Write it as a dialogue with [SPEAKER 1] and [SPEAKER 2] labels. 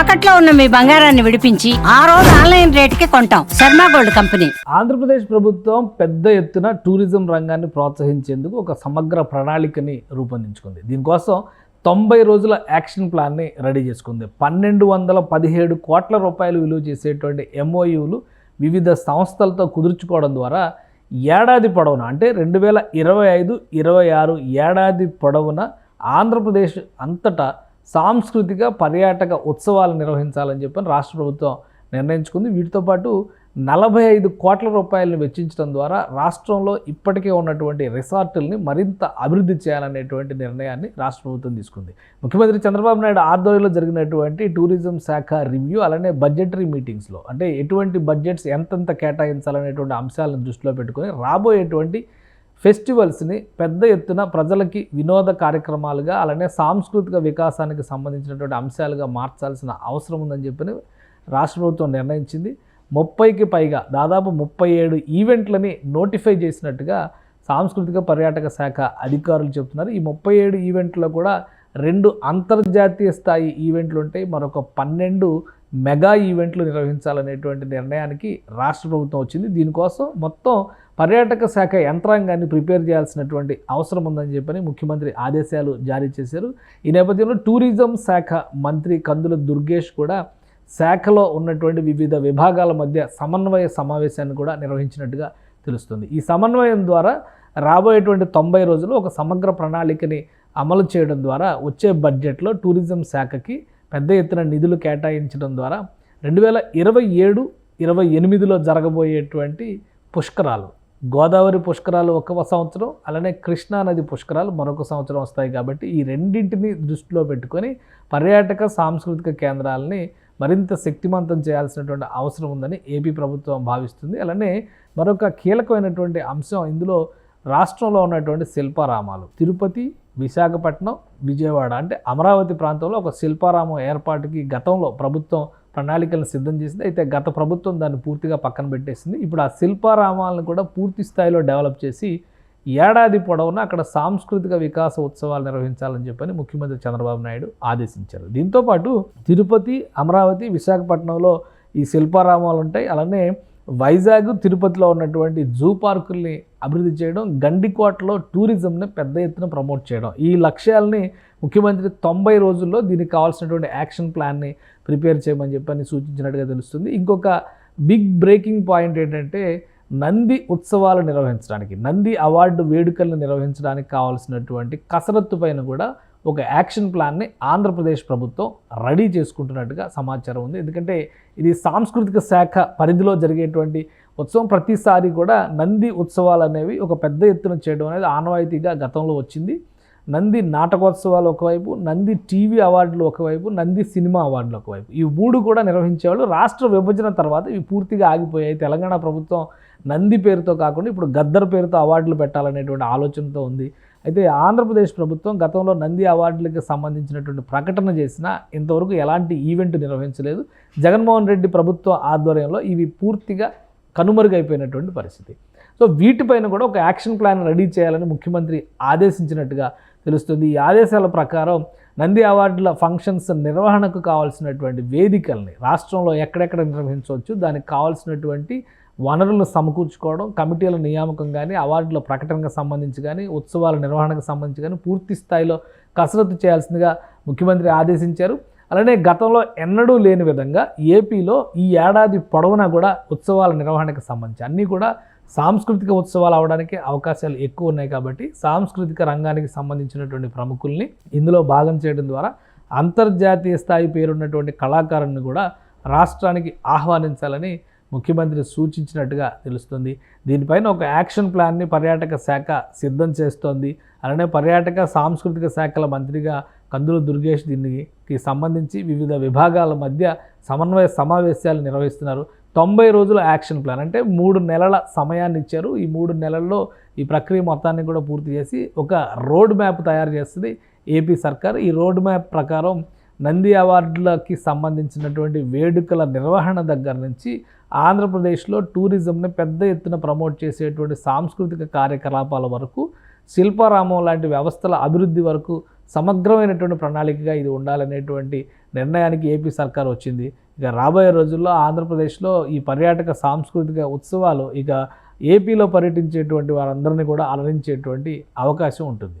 [SPEAKER 1] తాకట్లో ఉన్న మీ బంగారాన్ని విడిపించి ఆ రోజు ఆన్లైన్ రేటుకి కొంటాం. Sharma gold company.
[SPEAKER 2] ఆంధ్రప్రదేశ్ ప్రభుత్వం పెద్ద ఎత్తున టూరిజం రంగాన్ని ప్రోత్సహించేందుకు ఒక సమగ్ర ప్రణాళికని రూపొందించుకుంది. దీనికోసం తొంభై రోజుల యాక్షన్ ప్లాన్ని రెడీ చేసుకుంది. పన్నెండు వందల పదిహేడు కోట్ల రూపాయలు విలువ చేసేటువంటి ఎంఓయూలు వివిధ సంస్థలతో కుదుర్చుకోవడం ద్వారా ఏడాది పొడవునా అంటే రెండు వేల ఇరవై ఐదు ఇరవై ఆరు ఏడాది పొడవున ఆంధ్రప్రదేశ్ అంతటా సాంస్కృతిక పర్యాటక ఉత్సవాలు నిర్వహించాలని చెప్పని రాష్ట్ర ప్రభుత్వం నిర్ణయించుకుంది. వీటితో పాటు నలభై ఐదు కోట్ల రూపాయలను వెచ్చించడం ద్వారా రాష్ట్రంలో ఇప్పటికే ఉన్నటువంటి రిసార్టుల్ని మరింత అభివృద్ధి చేయాలనేటువంటి నిర్ణయాన్ని రాష్ట్ర ప్రభుత్వం తీసుకుంది. ముఖ్యమంత్రి చంద్రబాబు నాయుడు ఆధ్వర్యంలో జరిగినటువంటి టూరిజం శాఖ రివ్యూ అలానే బడ్జెటరీ మీటింగ్స్లో అంటే ఎటువంటి బడ్జెట్స్ ఎంతెంత కేటాయించాలనేటువంటి అంశాలను దృష్టిలో పెట్టుకొని రాబోయేటువంటి ఫెస్టివల్స్ని పెద్ద ఎత్తున ప్రజలకి వినోద కార్యక్రమాలుగా అలానే సాంస్కృతిక వికాసానికి సంబంధించినటువంటి అంశాలుగా మార్చాల్సిన అవసరం ఉందని చెప్పి రాష్ట్ర ప్రభుత్వం నిర్ణయించింది. ముప్పైకి పైగా దాదాపు ముప్పై ఏడు ఈవెంట్లని నోటిఫై చేసినట్టుగా సాంస్కృతిక పర్యాటక శాఖ అధికారులు చెప్తున్నారు. ఈ ముప్పై ఏడు ఈవెంట్లో కూడా రెండు అంతర్జాతీయ స్థాయి ఈవెంట్లు ఉంటాయి మరొక పన్నెండు మెగా ఈవెంట్లు నిర్వహించాలనేటువంటి నిర్ణయానికి రాష్ట్ర ప్రభుత్వం వచ్చింది. దీనికోసం మొత్తం పర్యాటక శాఖ యంత్రాంగాన్ని ప్రిపేర్ చేయాల్సినటువంటి అవసరం ఉందని చెప్పని ముఖ్యమంత్రి ఆదేశాలు జారీ చేశారు. ఈ నేపథ్యంలో టూరిజం శాఖ మంత్రి కందుల దుర్గేష్ కూడా శాఖలో ఉన్నటువంటి వివిధ విభాగాల మధ్య సమన్వయ సమావేశాన్ని కూడా నిర్వహించినట్టుగా తెలుస్తుంది. ఈ సమన్వయం ద్వారా రాబోయేటువంటి తొంభై రోజులు ఒక సమగ్ర ప్రణాళికని అమలు చేయడం ద్వారా వచ్చే బడ్జెట్లో టూరిజం శాఖకి పెద్ద ఎత్తున నిధులు కేటాయించడం ద్వారా రెండు వేల ఇరవై ఏడు ఇరవై ఎనిమిదిలో జరగబోయేటువంటి పుష్కరాలు. గోదావరి పుష్కరాలు ఒక సంవత్సరం అలానే కృష్ణా నది పుష్కరాలు మరొక సంవత్సరం వస్తాయి కాబట్టి ఈ రెండింటిని దృష్టిలో పెట్టుకొని పర్యాటక సాంస్కృతిక కేంద్రాలని మరింత శక్తివంతం చేయాల్సినటువంటి అవసరం ఉందని ఏపీ ప్రభుత్వం భావిస్తుంది. అలానే మరొక కీలకమైనటువంటి అంశం ఇందులో రాష్ట్రంలో ఉన్నటువంటి శిల్పారామాలు. తిరుపతి విశాఖపట్నం విజయవాడ అంటే అమరావతి ప్రాంతంలో ఒక శిల్పారామం ఏర్పాటుకి గతంలో ప్రభుత్వం ప్రణాళికలను సిద్ధం చేసింది. అయితే గత ప్రభుత్వం దాన్ని పూర్తిగా పక్కన పెట్టేసింది. ఇప్పుడు ఆ శిల్పారామాలను కూడా పూర్తి స్థాయిలో డెవలప్ చేసి ఏడాది పొడవునా అక్కడ సాంస్కృతిక వికాస ఉత్సవాలు నిర్వహించాలని చెప్పని ముఖ్యమంత్రి చంద్రబాబు నాయుడు ఆదేశించారు. దీంతోపాటు తిరుపతి అమరావతి విశాఖపట్నంలో ఈ శిల్పారామాలు ఉంటాయి. అలానే వైజాగ్ తిరుపతిలో ఉన్నటువంటి జూ పార్కుల్ని అభివృద్ధి చేయడం గండికోటలో టూరిజంని పెద్ద ఎత్తున ప్రమోట్ చేయడం. ఈ లక్ష్యాలని ముఖ్యమంత్రి తొంభై రోజుల్లో దీనికి కావాల్సినటువంటి యాక్షన్ ప్లాన్ని ప్రిపేర్ చేయమని చెప్పని సూచించినట్టుగా తెలుస్తుంది. ఇంకొక బిగ్ బ్రేకింగ్ పాయింట్ ఏంటంటే నంది ఉత్సవాలు నిర్వహించడానికి నంది అవార్డు వేడుకలను నిర్వహించడానికి కావాల్సినటువంటి కసరత్తు పైన కూడా ఒక యాక్షన్ ప్లాన్ని ఆంధ్రప్రదేశ్ ప్రభుత్వం రెడీ చేసుకుంటున్నట్టుగా సమాచారం ఉంది. ఎందుకంటే ఇది సాంస్కృతిక శాఖ పరిధిలో జరిగేటువంటి ఉత్సవం. ప్రతిసారి కూడా నంది ఉత్సవాలు అనేవి ఒక పెద్ద ఎత్తున చేయడం అనేది ఆనవాయితీగా గతంలో వచ్చింది. నంది నాటకోత్సవాలు ఒకవైపు నంది టీవీ అవార్డులు ఒకవైపు నంది సినిమా అవార్డులు ఒకవైపు. ఈ మూడు కూడా నిర్వహించేవాళ్ళు రాష్ట్ర విభజన తర్వాత ఇవి పూర్తిగా ఆగిపోయాయి. తెలంగాణ ప్రభుత్వం నంది పేరుతో కాకుండా ఇప్పుడు గద్దర్ పేరుతో అవార్డులు పెట్టాలనేటువంటి ఆలోచనతో ఉంది. అయితే ఆంధ్రప్రదేశ్ ప్రభుత్వం గతంలో నంది అవార్డులకు సంబంధించినటువంటి ప్రకటన చేసిన ఇంతవరకు ఎలాంటి ఈవెంట్ నిర్వహించలేదు. జగన్మోహన్ రెడ్డి ప్రభుత్వ ఆధ్వర్యంలో ఇవి పూర్తిగా కనుమరుగైపోయినటువంటి పరిస్థితి. సో వీటిపైన కూడా ఒక యాక్షన్ ప్లాన్ రెడీ చేయాలని ముఖ్యమంత్రి ఆదేశించినట్టుగా తెలుస్తుంది. ఈ ఆదేశాల ప్రకారం నంది అవార్డుల ఫంక్షన్స్ నిర్వహణకు కావాల్సినటువంటి వేదికల్ని రాష్ట్రంలో ఎక్కడెక్కడ నిర్వహించవచ్చు దానికి కావాల్సినటువంటి వనరులను సమకూర్చుకోవడం కమిటీల నియామకం కానీ అవార్డుల ప్రకటనకు సంబంధించి కానీ ఉత్సవాల నిర్వహణకు సంబంధించి కానీ పూర్తి స్థాయిలో కసరత్తు చేయాల్సిందిగా ముఖ్యమంత్రి ఆదేశించారు. అలానే గతంలో ఎన్నడూ లేని విధంగా ఏపీలో ఈ ఏడాది పొడవునా కూడా ఉత్సవాల నిర్వహణకు సంబంధించి అన్నీ కూడా సాంస్కృతిక ఉత్సవాలు అవడానికి అవకాశాలు ఎక్కువ ఉన్నాయి కాబట్టి సాంస్కృతిక రంగానికి సంబంధించినటువంటి ప్రముఖుల్ని ఇందులో భాగం చేయడం ద్వారా అంతర్జాతీయ స్థాయి పేరున్నటువంటి కళాకారుని కూడా రాష్ట్రానికి ఆహ్వానించాలని ముఖ్యమంత్రి సూచించినట్టుగా తెలుస్తుంది. దీనిపైన ఒక యాక్షన్ ప్లాన్ని పర్యాటక శాఖ సిద్ధం చేస్తోంది. అలానే పర్యాటక సాంస్కృతిక శాఖల మంత్రిగా కందుల దుర్గేష్ దీనికి సంబంధించి వివిధ విభాగాల మధ్య సమన్వయ సమావేశాలు నిర్వహిస్తున్నారు. తొంభై రోజుల యాక్షన్ ప్లాన్ అంటే మూడు నెలల సమయాన్ని ఇచ్చారు. ఈ మూడు నెలల్లో ఈ ప్రక్రియ మొత్తాన్ని కూడా పూర్తి చేసి ఒక రోడ్ మ్యాప్ తయారు చేస్తుంది ఏపీ సర్కార్. ఈ రోడ్ మ్యాప్ ప్రకారం నంది అవార్డులకి సంబంధించినటువంటి వేడుకల నిర్వహణ దగ్గర నుంచి ఆంధ్రప్రదేశ్లో టూరిజంని పెద్ద ఎత్తున ప్రమోట్ చేసేటువంటి సాంస్కృతిక కార్యకలాపాల వరకు శిల్పారామం లాంటి వ్యవస్థల అభివృద్ధి వరకు సమగ్రమైనటువంటి ప్రణాళికగా ఇది ఉండాలనేటువంటి నిర్ణయానికి ఏపీ సర్కార్ వచ్చింది. ఇక రాబోయే రోజుల్లో ఆంధ్రప్రదేశ్లో ఈ పర్యాటక సాంస్కృతిక ఉత్సవాలు ఇక ఏపీలో పర్యటించేటువంటి వారందరినీ కూడా అలరించేటువంటి అవకాశం ఉంటుంది.